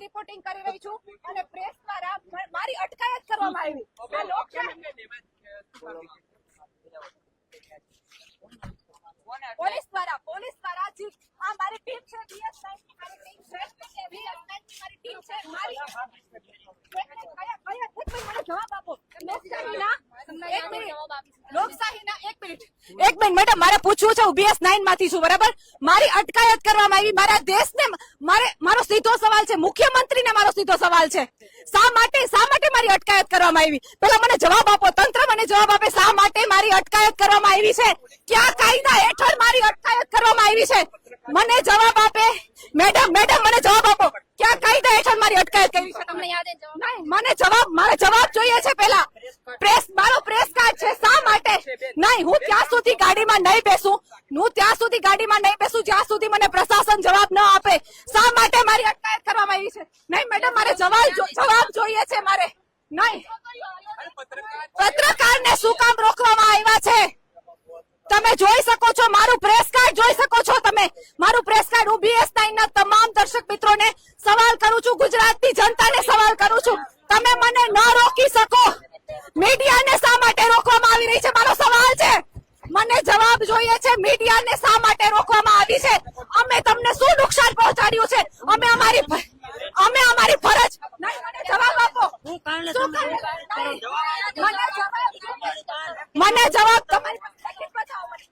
શાંતિથી રિપોર્ટિંગ કરી રહી છું અને પ્રેસ દ્વારા મારી અટકાયત કરવામાં આવી. આ લોકશાહી પોલીસ દ્વારા પોલીસ દ્વારા આ મારી ટીમ છે એક મિનિટ, મેડમ મારે પૂછવું છે હું બીએસ નાઇનમાંથી છું બરાબર? મારી અટકાયત કરવામાં આવી મારા દેશને મારે મારો સીધો સવાલ છે. મુખ્યમંત્રીને મારો સીધો સવાલ છે. શા માટે શા માટે મારી અટકાયત કરવામાં આવી? પેલા મને જવાબ આપો. તંત્ર મને જવાબ આપે શા માટે મારી અટકાયત કરવામાં આવી છે? ક્યાં કાયદા હેઠળ મારી અટકાયત કરવામાં આવી છે? મને જવાબ આપે. મેડમ મેડમ મને જવાબ આપો. ક્યાં કાયદા હેઠળ મારી અટકાયત કરી છે? તમને યાદ મને જવાબ મારે જવાબ જોઈએ છે પેલા પ્રેસ મારો પ્રેસ કાર્ડ છે. શા માટે? નહીં હું ત્યાં સુધી ગાડીમાં નહીં બેસું. હું ત્યાં સુધી ગાડીમાં નહીં બેસું, જ્યાં સુધી મને પ્રશાસન જવાબ ન આપે. શા માટે મારી અટકાયત કરવામાં આવી છે? નહીં, મેડમ, મારે જવાબ જવાબ જોઈએ છે મારે. નહીં. પત્રકારને શું કામ રોકવામાં આવ્યા છે? તમે જોઈ શકો છો, મારું પ્રેસ કાર્ડ જોઈ શકો છો તમે મારું પ્રેસ કાર્ડ હું બીએસ ના તમામ દર્શક મિત્રોને સવાલ કરું છું ગુજરાતની જનતાને સવાલ કરું છું તમે મને ન રોકી શકો મીડિયાને શા માટે રોકવામાં આવી રહી છે મારો સવાલ છે મને જવાબ જોઈએ છે મીડિયાને શા માટે રોકવામાં આવી છે અમે તમને શું નુકસાન પહોંચાડ્યું છે? અમે અમારી અમે અમારી ફરજ મને જવાબ આપો. મને જવાબ તમારી પાસે લેખિત બતાવો મને.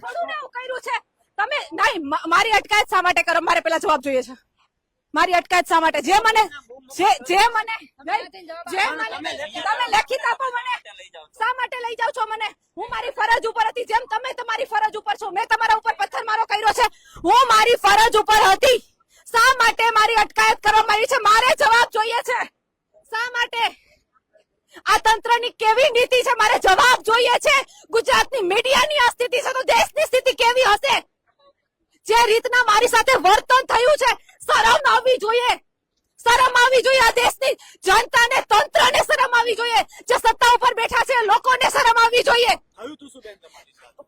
થોડું ને એવું કર્યું છે. તમે નહીં મારી અટકાયત શા માટે કરો? મારે પેલા જવાબ જોઈએ છે. મારી અટકાયત શા માટે? જે મને જે જે મને જે મને તમે લેખિત આપો મને. શા માટે લઈ જાવ છો મને? હું મારી ફરજ ઉપર હતી. જેમ તમે તમારી ફરજ ઉપર છો. મેં તમારા ઉપર પથ્થરમારો કર્યો છે. હું મારી ફરજ ઉપર હતી. શા માટે મારી અટકાયત કરવામાં આવી છે? મારે જવાબ જોઈએ છે. શા માટે? આ તંત્રની કેવી નીતિ છે? મારે જવાબ જોઈએ છે. ગુજરાતની મીડિયાની આ સ્થિતિ છે તો દેશની સ્થિતિ કેવી હશે? જે રીતના મારી સાથે વર્તન થયું છે શરમ આવવી જોઈએ. શરમ આવી જોઈએ આ દેશની. જનતાને તંત્રને શરમ આવી જોઈએ. જે સત્તા ઉપર બેઠા છે લોકોને શરમ આવી જોઈએ.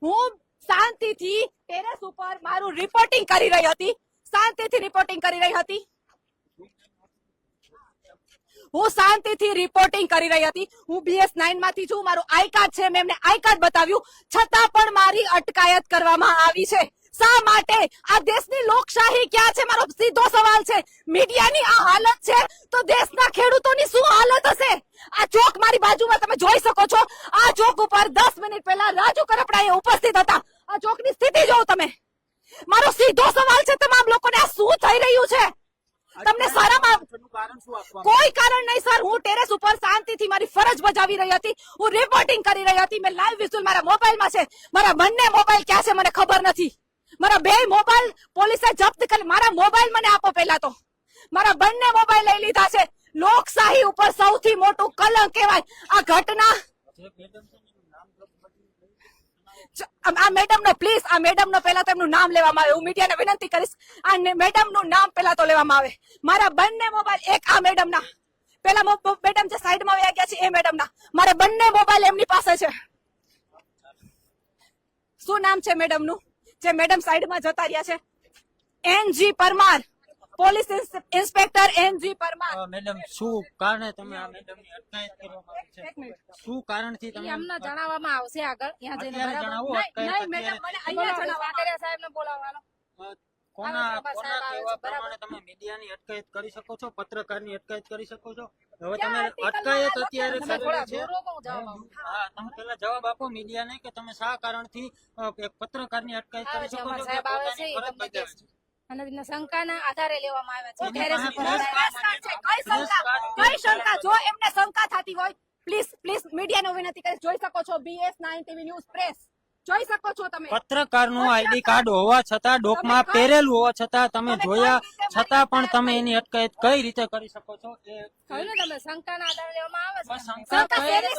હું શાંતિથી ટેરેસ ઉપર મારું રિપોર્ટિંગ કરી રહી હતી. શાંતિથી રિપોર્ટિંગ કરી રહી હતી. હું શાંતિથી રિપોર્ટિંગ કરી રહી હતી. હું બીએસ નાઇનમાંથી છું. મારું આઈ કાર્ડ છે. મેં એમને આઈ કાર્ડ બતાવ્યું. છતાં પણ મારી અટકાયત કરવામાં આવી છે. શા માટે? આ દેશની લોકશાહી ક્યાં છે? મારો સીધો સવાલ છે. મીડિયાની આ હાલત છે તો દેશના ખેડૂતોની શું હાલત હશે? આ ચોક મારી બાજુમાં તમે જોઈ શકો છો. આ ચોક ઉપર દસ મિનિટ પહેલા રાજુ કરપડા ઉપસ્થિત હતા. આ ચોકની સ્થિતિ જોવો તમે. મારો સીધો સવાલ છે તમામ લોકોને આ શું થઈ રહ્યું છે? તમને શરમ કોઈ કારણ નહીં સર. હું ટેરેસ ઉપર શાંતિથી મારી ફરજ બજાવી રહી હતી. હું રિપોર્ટિંગ કરી રહી હતી. મેં લાઈવ વિઝ્યુઅલ મારા મોબાઈલમાં છે. મારા બંને મોબાઈલ ક્યાં છે મને ખબર નથી. મારા બે મોબાઈલ પોલીસે જપ્ત કરી, મારા મોબાઈલ મને આપો પહેલા તો. મારા બંને મોબાઈલ લઈ લીધા છે. લોકશાહી ઉપર સૌથી મોટું કલંક કહેવાય. આ ઘટના આ મેડમ નો પ્લીઝ આ મેડમ નો પહેલા તો એમનું નામ લેવામાં આવે. હું મીડિયાને વિનંતી કરીશ. આ મેડમનું નામ પહેલા તો લેવામાં આવે. મારા બંને મોબાઈલ, એક આ મેડમ ના પેલા મેડમ જે સાઈડમાં વયા ગયા છે, એ મેડમ ના મારા બંને મોબાઈલ એમની પાસે છે. શું નામ છે મેડમનું જે મેડમ સાઈડમાં જતા રહ્યા છે. N G Parmar police ins- inspector N G Parmar. Madam શું કારણે તમે આ મેડમની અટકાયત કરવામાં આવી છે? શું કારણથી તમે એમને જણાવવામાં આવશે આગળ ત્યાં જઈને જણાવો નહીં, મેડમ, મને અહીંયા જણાવવા કરે સાહેબને બોલાવવાનો. કોના કોના બરાબર. પ્રમાણે તમે મીડિયાની અટકાયત કરી શકો છો પત્રકારની અટકાયત કરી શકો છો? હવે તમે અટકાયત અત્યારે કરેલી છે? હું તમે પેલા જવાબ આપો મીડિયાને કે તમે શા કારણથી એક પત્રકારની અટકાયત કરી શકો છો સાહેબ આવે છે, તમને અને શંકાના આધારે લેવામાં આવ્યા છે. કઈ શંકા કઈ શંકા? જો એમને શંકા થતી હોય પ્લીઝ પ્લીઝ મીડિયાને વિનંતી કરી જોઈ શકો છો B S nine TV news press જોઈ શકો છો તમે. પત્રકારનું આઈડી કાર્ડ હોવા છતાં ડોકમાં પહેરેલું હોવા છતાં તમે જોયા છતાં પણ તમે એની અટકાયત કઈ રીતે કરી શકો છો એ કહ્યું ને તમે શંકાના આધારે લેવામાં આવે છે. શંકા રીતે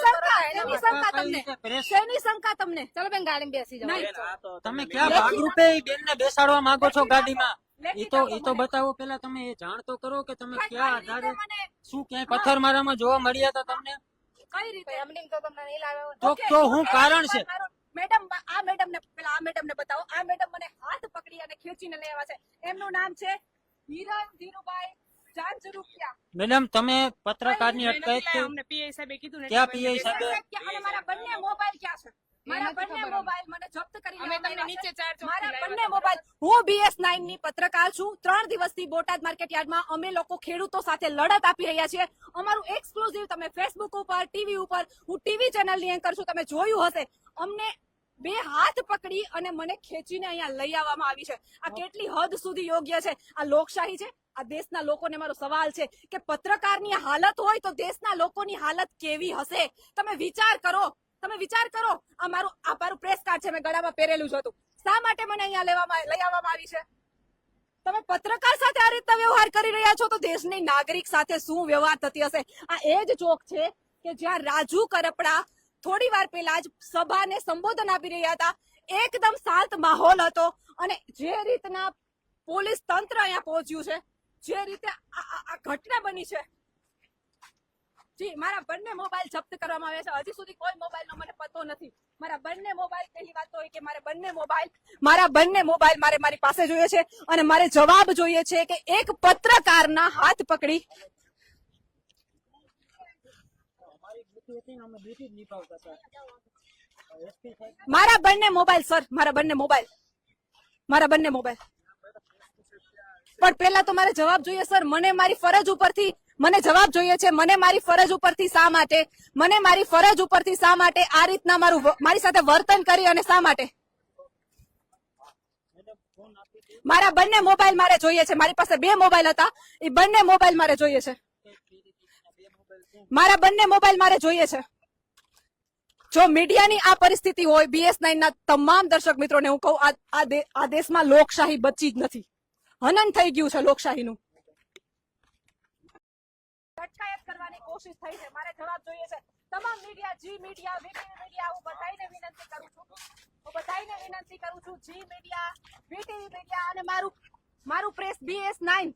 શંકા? તમને? શેની શંકા તમને? ચલો બેન ગાડીમાં બેસી જાઓ. તમે ક્યાં ભાગરૂપે બેન ને બેસાડવા માંગો છો ગાડીમાં? માં ઈ તો એ ઈ તો બતાવો પેલા તમે એ જાણ તો કરો કે તમે ક્યાં આધારે શું ક્યાંય પથ્થરમારામાં જોવા મળ્યા હતા તમને? કઈ રીતે? એમને તો તમને નહીં લાવ્યા તો હું કારણ છે? મેડમ આ મેડમ ને પેલા આ મેડમ ને બતાવો. આ મેડમ મને હાથ પકડી અને ખેંચીને લઈ આવ્યા છે. એમનું નામ છે હિરણ ધીરુભાઈ મેડમ તમે પત્રકારની અટકાયત પીઆઈ સાહેબે કીધું ને ક્યાં પીઆઈ સાહેબ? મારા બંને મોબાઈલ ક્યાં છે? મારા બંને મોબાઈલ મને જપ્ત કરી અમે તમને નીચે ચાર મારા બંને મોબાઈલ હું બીએસની પત્રકાર છું. ત્રણ દિવસથી બોટાદ માર્કેટ યાર્ડમાં અમે લોકો ખેડૂતો સાથે લડત આપી રહ્યા છીએ. અમારું એક્સક્લુઝિવ તમે ફેસબુક ઉપર ટીવી ઉપર હું ટીવી ચેનલની એન્કર છું. તમે જોયું હશે. અમને બે હાથ પકડી અને મને ખેંચીને અહીંયા લઈ આવવામાં આવી છે. આ કેટલી હદ સુધી યોગ્ય છે? આ લોકશાહી છે? આ દેશના લોકોને મારો સવાલ છે કે પત્રકારની હાલત હોય તો દેશના લોકોની હાલત કેવી હશે? તમે વિચાર કરો. તમે વિચાર કરો, આ મારું આ મારું પ્રેસ કાર્ડ છે, મેં ગળામાં પહેરેલું જ હતું. શા માટે મને અહીંયા લેવામાં લઈ આવવામાં આવી છે? તમે પત્રકાર સાથે આ રીતના વ્યવહાર કરી રહ્યા છો તો દેશની નાગરિક સાથે શું વ્યવહાર થતી હશે? આ એ જ ચોક છે કે જ્યાં રાજુ કરપડા થોડી વાર પહેલા જ સભાને સંબોધન આપી રહ્યા હતા. એકદમ શાંત માહોલ હતો અને જે રીતના પોલીસ તંત્ર અહીંયા પહોંચ્યું છે, જે રીતે આ ઘટના બની છે જી, મારા બંને મોબાઈલ જપ્ત કરવામાં આવ્યા છે. હજી સુધી કોઈ મોબાઈલનો મને પતો નથી. મારા બંને મોબાઈલ, પહેલી વાત એ કે મારે બંને મોબાઈલ, મારા બંને મોબાઈલ મારે મારી પાસે જોઈએ છે અને મારે જવાબ જોઈએ છે કે એક પત્રકારના હાથ પકડી. મારા બંને મોબાઈલ, સર, મારા બંને મોબાઈલ. મારા બંને મોબાઈલ. પણ પેલા તો મારે જવાબ જોઈએ, સર. મને મારી ફરજ ઉપરથી મને જવાબ જોઈએ છે, મને મારી ફરજ ઉપરથી શા માટે? મને મારી ફરજ ઉપરથી શા માટે આ રીતના મારું મારી સાથે વર્તન કરી અને શા માટે? મારા બંને મોબાઈલ મારે જોઈએ છે. મારી પાસે બે મોબાઈલ હતા. એ બંને મોબાઈલ મારે જોઈએ છે. મારા બંને મોબાઈલ મારે જોઈએ છે. જો મીડિયાની આ પરિસ્થિતિ હોય બીએસ ના તમામ દર્શક મિત્રોને હું કહું આ દેશમાં લોકશાહી બચી જ નથી. હનન થઈ ગયું છે લોકશાહીનું અટકાયત કરવાની કોશિશ થઈ છે. મારે જવાબ જોઈએ છે. તમામ media ji media VTV media હું બધાને વિનંતી કરું છું. હું બધાને વિનંતી કરું છું. જી મીડિયા વીટીવી મીડિયા અને મારું મારું પ્રેસ બીએસ નાઇન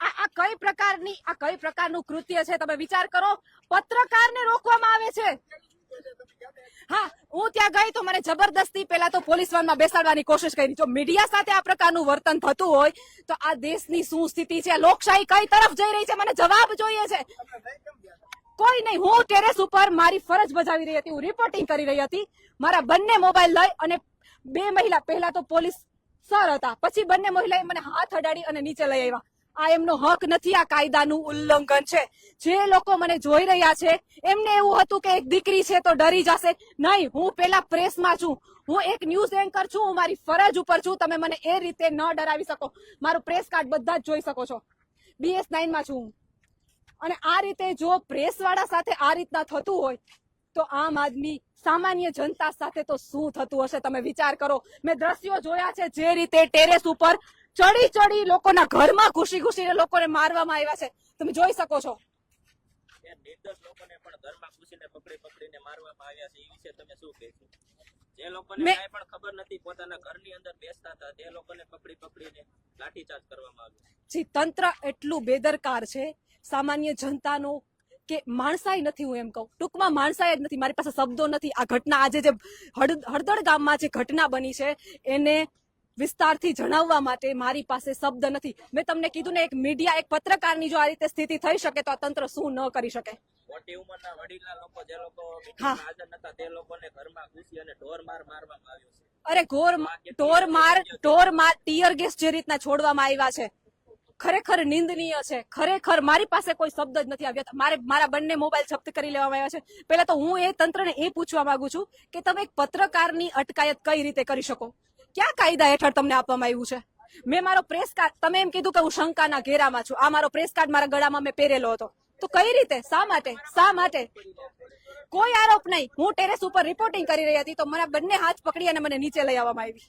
આ આ કઈ પ્રકારની, આ કઈ પ્રકારનું કૃત્ય છે? તમે વિચાર કરો. પત્રકારને રોકવામાં આવે છે. હા, હું ત્યાં ગઈ તો મને જબરદસ્તી પેલા તો પોલીસ વાનમાં બેસાડવાની કોશિશ કરી. જો મીડિયા સાથે આ પ્રકારનું વર્તન થતું હોય, તો આ દેશની શું સ્થિતિ છે? લોકશાહી કઈ તરફ જઈ રહી છે? મને જવાબ જોઈએ છે. કોઈ નહીં, હું ટેરેસ ઉપર મારી ફરજ બજાવી રહી હતી, હું રિપોર્ટિંગ કરી રહી હતી. મારા બંને મોબાઈલ લઈ અને બે મહિલા, પહેલા તો પોલીસ સર હતા, પછી બંને મહિલાએ મને હાથ અડાડી અને નીચે લઈ આવ્યા. આ એમનો હક નથી, આ કાયદાનું ઉલ્લંઘન છે. જે લોકો મને જોઈ રહ્યા છે, એમને એવું હતું કે એક દીકરી છે તો ડરી જશે. નહીં, હું પેલા પ્રેસમાં છું. હું એક ન્યૂઝ એન્કર છું, હું મારી ફરજ ઉપર છું. તમે મને એ રીતે ન ડરાવી શકો. મારું પ્રેસ કાર્ડ બધા જ જોઈ શકો છો. બીએસ નાઇનમાં છું હું. અને આ રીતે જો પ્રેસ વાળા સાથે આ રીતના થતું હોય, તો આમ આદમી સામાન્ય જનતા સાથે તો શું થતું હશે? તમે વિચાર કરો. મેં દ્રશ્યો જોયા છે જે રીતે ટેરેસ ઉપર ચડી ચડી લોકોના ઘરમાં ઘૂસી ઘૂસીને લોકોને મારવામાં આવ્યા છે. તમે જોઈ શકો છો. નિર્દોષ લોકોને પણ ઘરમાં ઘૂસીને પકડી પકડીને મારવામાં આવ્યા છે એ વિશે તમે શું કહેશો જે લોકોને કાંઈ પણ ખબર નથી પોતાના ઘરની અંદર બેસતા હતા તે લોકોને પકડી પકડીને લાઠીચાર્જ કરવામાં આવ્યો. જી તંત્ર એટલું બેદરકાર છે સામાન્ય જનતાનો કે માણસાઈ નથી હું એમ કહું. ટૂંકમાં માણસાઈ જ નથી મારી પાસે શબ્દો નથી. આ ઘટના આજે જે હળ- હળદળ ગામમાં જે ઘટના બની છે એને વિસ્તારથી જણાવવા માટે મારી પાસે શબ્દ નથી. મેં તમને કીધું ને એક મીડિયા એક પત્રકારની જો આ રીતે સ્થિતિ થઈ શકે તો આ તંત્ર શું ન કરી શકે? અરે ઘોર ઢોર માર ઢોર માર ટીયર ગેસ જે રીતના છોડવામાં આવ્યા છે ખરેખર નિંદનીય છે. ખરેખર મારી પાસે કોઈ શબ્દ જ નથી આવ્યા. મારે મારા બંને મોબાઈલ જપ્ત કરી લેવામાં આવ્યા છે. પહેલા તો હું એ તંત્રને એ પૂછવા માંગુ છું કે તમે એક પત્રકારની અટકાયત કઈ રીતે કરી શકો? ક્યાં કાયદા હેઠળ તમને આપવામાં આવ્યું છે? મેં મારો પ્રેસ કાર્ડ તમે એમ કીધું કે હું શંકાના ઘેરામાં છું. આ મારો પ્રેસ કાર્ડ મારા ગળામાં મેં પહેરેલો હતો. તો કઈ રીતે? શા માટે? શા માટે? કોઈ આરોપ નહીં. હું ટેરેસ ઉપર રિપોર્ટિંગ કરી રહી હતી, તો મારા બંને હાથ પકડી અને મને નીચે લઈ આવવામાં આવી.